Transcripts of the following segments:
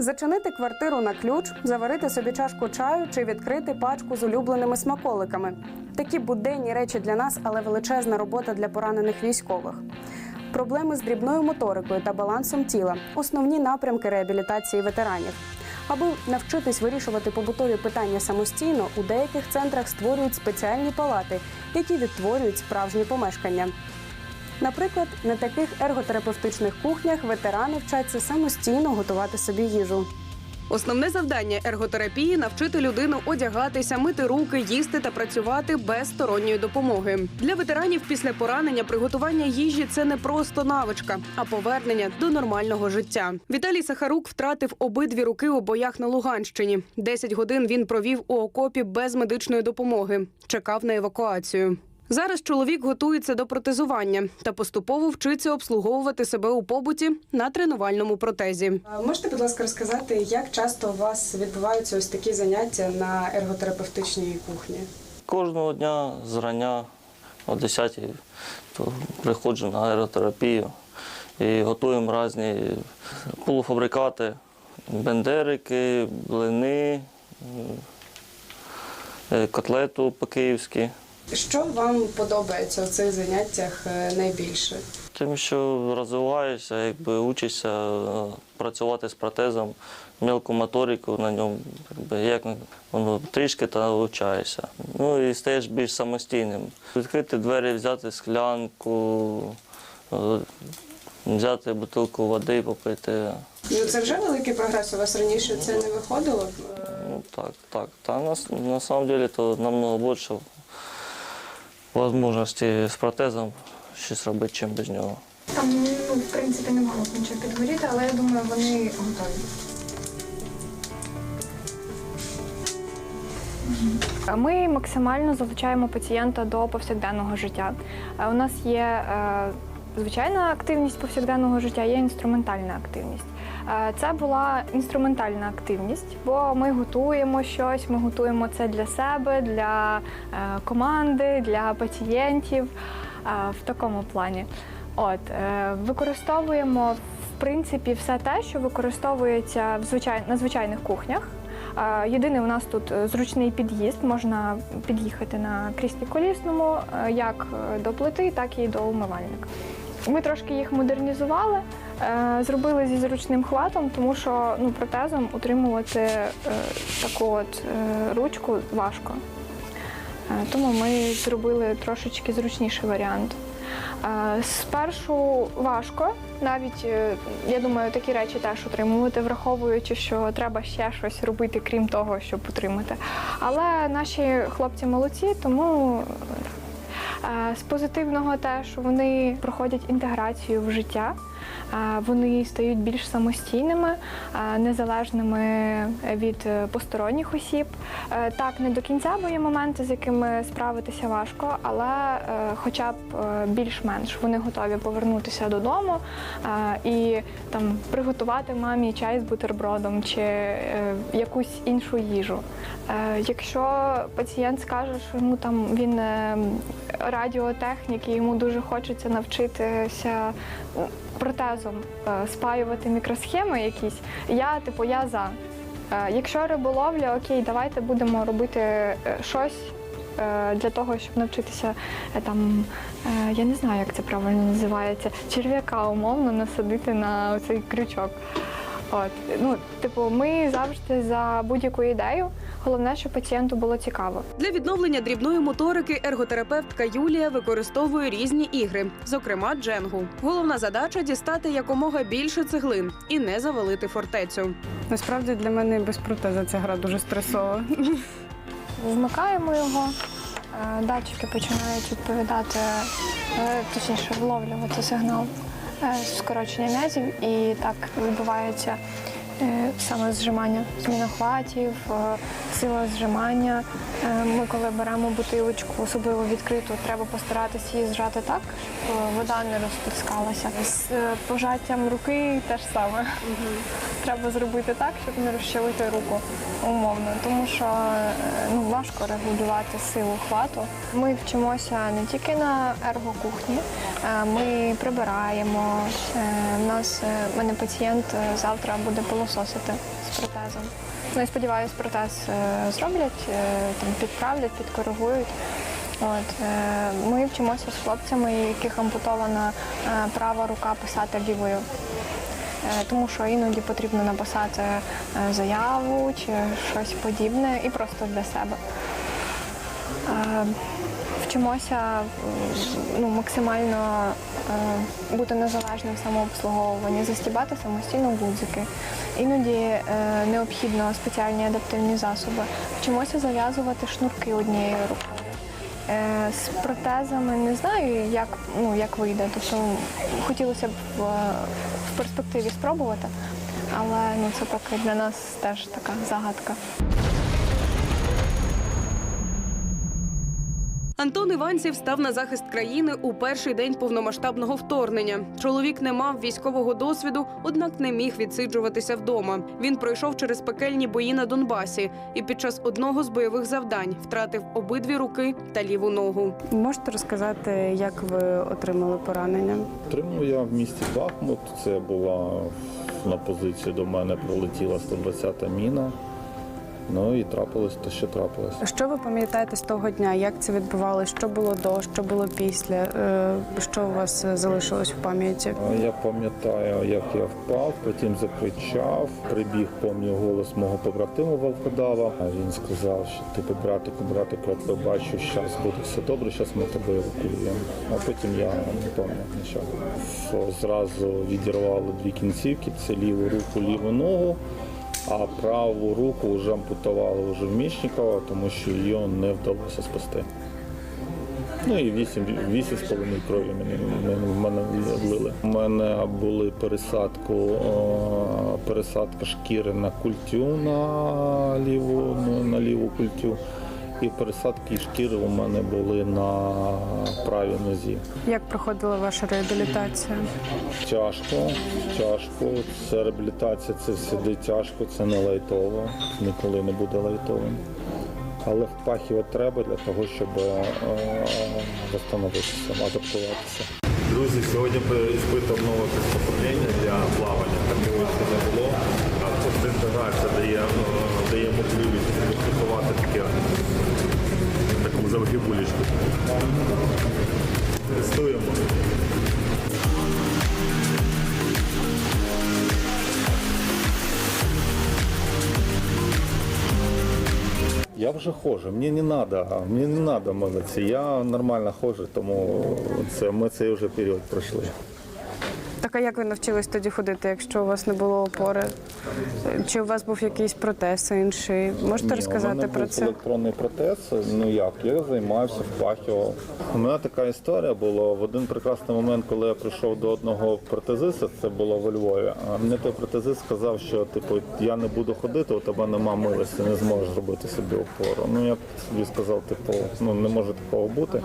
Зачинити квартиру на ключ, заварити собі чашку чаю чи відкрити пачку з улюбленими смаколиками. Такі буденні речі для нас, але величезна робота для поранених військових. Проблеми з дрібною моторикою та балансом тіла основні напрямки реабілітації ветеранів. Аби навчитись вирішувати побутові питання самостійно, у деяких центрах створюють спеціальні палати, які відтворюють справжні помешкання. Наприклад, на таких ерготерапевтичних кухнях ветерани вчаться самостійно готувати собі їжу. Основне завдання ерготерапії навчити людину одягатися, мити руки, їсти та працювати без сторонньої допомоги. Для ветеранів після поранення приготування їжі це не просто навичка, а повернення до нормального життя. Віталій Сахарук втратив обидві руки у боях на Луганщині. Десять годин він провів у окопі без медичної допомоги. Чекав на евакуацію. Зараз чоловік готується до протезування та поступово вчиться обслуговувати себе у побуті на тренувальному протезі. Можете, будь ласка, розказати, як часто у вас відбуваються ось такі заняття на ерготерапевтичній кухні? Кожного дня зрання о 10 то приходжу на аеротерапію і готуємо різні полуфабрикати, бендерики, блини, е, котлету по-київськи. Що вам подобається у цих заняттях е, найбільше? Тим, що розвиваєшся, якби учишся е, працювати з протезом, мілку моторику на ньому, якби, як воно трішки та навчаєшся. Ну і стаєш більш самостійним. Відкрити двері, взяти склянку, е, взяти бутилку води, попити. Ну це вже великий прогрес. У вас раніше це не виходило? Ну так, так. Та на, на самом деле то намного більше можливостей з протезом щось робити, чим без нього. Там, ну, в принципі, не мало б нічого підгоріти, але я думаю, вони готові. Ми максимально залучаємо пацієнта до повсякденного життя. Е, У нас є е, звичайна активність повсякденного життя, є інструментальна активність. Е, Це була інструментальна активність, бо ми готуємо щось, ми готуємо це для себе, для е, команди, для пацієнтів е, в такому плані. От використовуємо в принципі все те, що використовується в звичай... на звичайних кухнях. Єдиний у нас тут зручний під'їзд, можна під'їхати на кріслі колісному як до плити, так і до умивальника. Ми трошки їх модернізували, е, зробили зі зручним хватом, тому що ну, протезом утримувати е, таку от е, ручку важко. Тому ми зробили трошечки зручніший варіант. Спершу важко, навіть я думаю, такі речі теж утримувати, враховуючи, що треба ще щось робити, крім того, щоб утримати. Але наші хлопці молодці, тому з позитивного теж вони проходять інтеграцію в життя, вони стають більш самостійними, незалежними від е, посторонніх осіб. Е, Так, не до кінця, бо є моменти, з якими справитися важко, але е, хоча б більш-менш вони готові повернутися додому і там приготувати мамі чай з бутербродом чи якусь іншу їжу. Якщо пацієнт скаже, що йому там він радіотехнік і йому дуже хочеться навчитися протезом е, спаювати мікросхеми якісь, я типу я за. Е, Якщо риболовля, окей, давайте будемо робити е, щось для того, щоб навчитися там, я не знаю, як це правильно називається, черв'яка умовно насадити на цей крючок. От, ну, типу, ми завжди за будь-яку ідею. Головне, щоб пацієнту було цікаво. Для відновлення дрібної моторики ерготерапевтка Юлія використовує різні ігри, зокрема дженгу. Головна задача дістати якомога більше цеглин і не завалити фортецю. Насправді для мене без протеза ця гра дуже стресова. Вмикаємо його, е, датчики починають відповідати, е, точніше, вловлювати сигнал скорочення м'язів, і так відбувається е, саме зжимання, зміна хватів, е, сила зжимання. Е, Ми, коли беремо бутилочку, особливо відкриту, треба постаратися її зжати так, щоб вода не розплескалася. З е, пожаттям руки теж саме. Треба зробити так, щоб не розчавити руку умовно, тому що е, ну, важко регулювати силу хвату. Ми вчимося не тільки на ергокухні, е, ми прибираємо. Е, У нас е, в мене пацієнт е, завтра буде пилососити пилососити з протезом. Ну і сподіваюся, протез е, зроблять, е, там підправлять, підкоригують. От е, ми вчимося з хлопцями, яких ампутована права рука писати лівою. Тому що іноді потрібно написати заяву чи щось подібне і просто для себе. Е, Вчимося е, ну, максимально е, бути незалежним в самообслуговуванні, застібати самостійно гудзики. Іноді е, необхідно спеціальні адаптивні засоби. Вчимося зав'язувати шнурки однією рукою. Е, З протезами не знаю, як, ну, як вийде. Тобто хотілося б в, в перспективі спробувати, але ну, це поки для нас теж така загадка. Антон Іванців став на захист країни у перший день повномасштабного вторгнення. Чоловік не мав військового досвіду, однак не міг відсиджуватися вдома. Він пройшов через пекельні бої на Донбасі і під час одного з бойових завдань втратив обидві руки та ліву ногу. Можете розказати, як ви отримали поранення? Отримав я в місті Бахмут. Це була на позицію до мене прилетіла 120-та міна. Ну і трапилось те, що трапилось. Що ви пам'ятаєте з того дня? Як це відбувалося? Що було до, що було після? Е, Що у вас е, залишилось в пам'яті? Я пам'ятаю, як я впав, потім закричав, прибіг, пам'ятаю голос мого побратима Волкодава. А він сказав, що ти братику, братику, я тебе бачу, зараз буде все добре, зараз ми тебе евакуюємо. А потім я не пам'ятаю нічого. Зразу відірвало дві кінцівки, це ліву руку, ліву ногу. А праву руку вже ампутували вже в Мічникова, тому що її не вдалося спасти. Ну і 8, 8,5 крові мені, в мене влили. У мене були пересадку, пересадка шкіри на культю на ліву, на ліву культю. І пересадки шкіри у мене були на правій нозі. Як проходила ваша реабілітація? Тяжко, тяжко. Це реабілітація, це завжди тяжко, це не лайтово, ніколи не буде лайтовим. Але впахіво треба для того, щоб е, восстановитися, адаптуватися. Друзі, сьогодні іспитав нове приспособлення для плавання. Такого ще не було. Я вже ходжу, мені не треба, мені не треба молитися. Я нормально ходжу, тому це, ми цей вже період пройшли. Так а як ви навчились тоді ходити, якщо у вас не було опори? Чи у вас був якийсь протез інший? Можете Ні, розказати у мене про був це? електронний протез. Ну як, я займався, впахував. У мене така історія була в один прекрасний момент, коли я прийшов до одного протезиста, це було во Львові. А мені той протезист сказав, що типу я не буду ходити, у тебе нема милості, не зможеш зробити собі опору. Ну я собі сказав, типу, ну не може такого бути.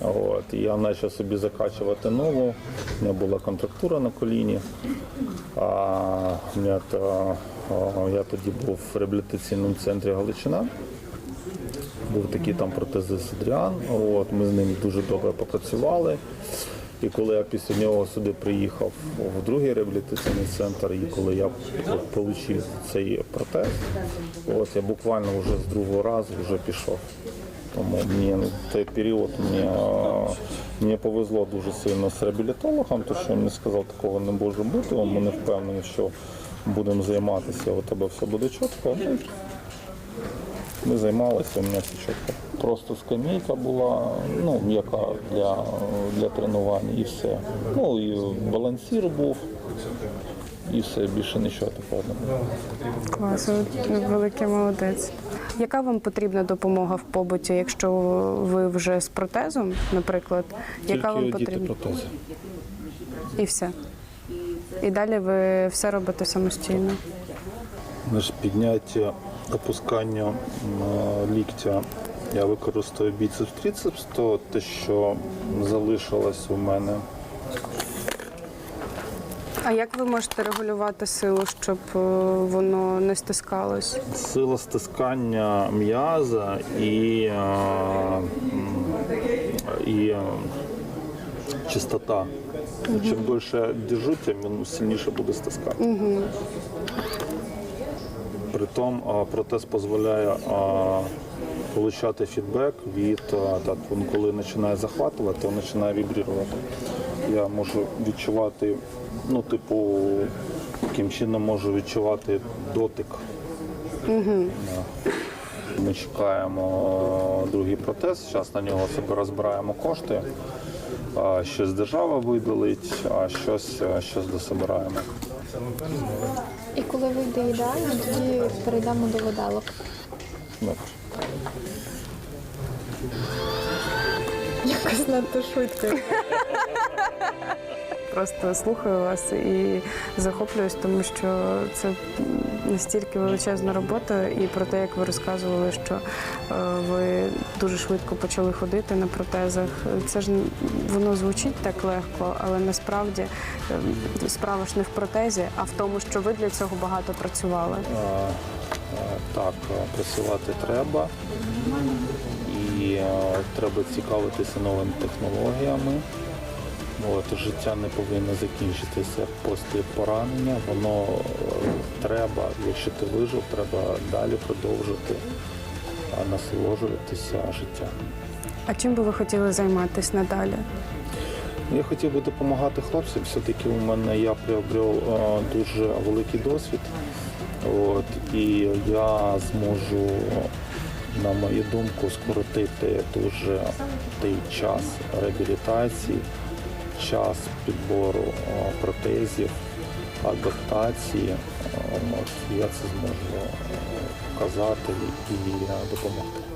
От, і я почав собі закачувати ногу, у мене була контрактура на коліні. А, я тоді був в реабілітаційному центрі Галичина. Був такий там протезист Адріан. От, ми з ним дуже добре попрацювали. І коли я після нього сюди приїхав в другий реабілітаційний центр, і коли я отримав цей протез, от я буквально вже з другого разу вже пішов. Тому мені той період мені, мені повезло дуже сильно з реабілітологом, тому що він мені сказав, такого не може бути. Ми не впевнені, що будемо займатися, у тебе все буде чітко. Ми займалися, у мене все чітко. Просто скамейка була, ну, м'яка для, для тренування і все. Ну і балансір був, і все, більше нічого такого не було. Клас, великий молодець. Яка вам потрібна допомога в побуті, якщо ви вже з протезом, наприклад? Яка вам Тільки потрібна? протези. І все. І далі ви все робите самостійно. Значить, підняття, опускання ліктя. Я використовую біцепс трицепс, то те, що залишилось у мене. А як ви можете регулювати силу, щоб е, воно не стискалось? Сила стискання м'яза і, е, і е, чистота. Чим більше держу, тим він сильніше буде стискати. Притом протез дозволяє отримати фідбек від так, він коли починає захватувати, він починає вібрувати. Я можу відчувати, ну, типу, яким чином можу відчувати дотик. Да. Ми чекаємо е, другий протез. Зараз на нього себе розбираємо кошти. Щось держава видалить, а щось, е, щось дособираємо. І коли вийде ідеально, тоді перейдемо до виделок. Ну, Якось надто швидко. Просто слухаю вас і захоплююсь, тому що це настільки величезна робота, і про те, як ви розказували, що е, ви дуже швидко почали ходити на протезах. Це ж воно звучить так легко, але насправді е, справа ж не в протезі, а в тому, що ви для цього багато працювали. е, Так, працювати треба. І е, треба цікавитися новими технологіями. От, життя не повинно закінчитися після поранення. Воно е, треба, якщо ти вижив, треба далі продовжувати е, насолоджуватися життям. А чим би ви хотіли займатися надалі? Я хотів би допомагати хлопцям. Все-таки у мене я приобрел дуже великий досвід. От, і я зможу, на мою думку, скоротити дуже той час реабілітації, час підбору протезів, адаптації. От, я це зможу е, показати і допомогти.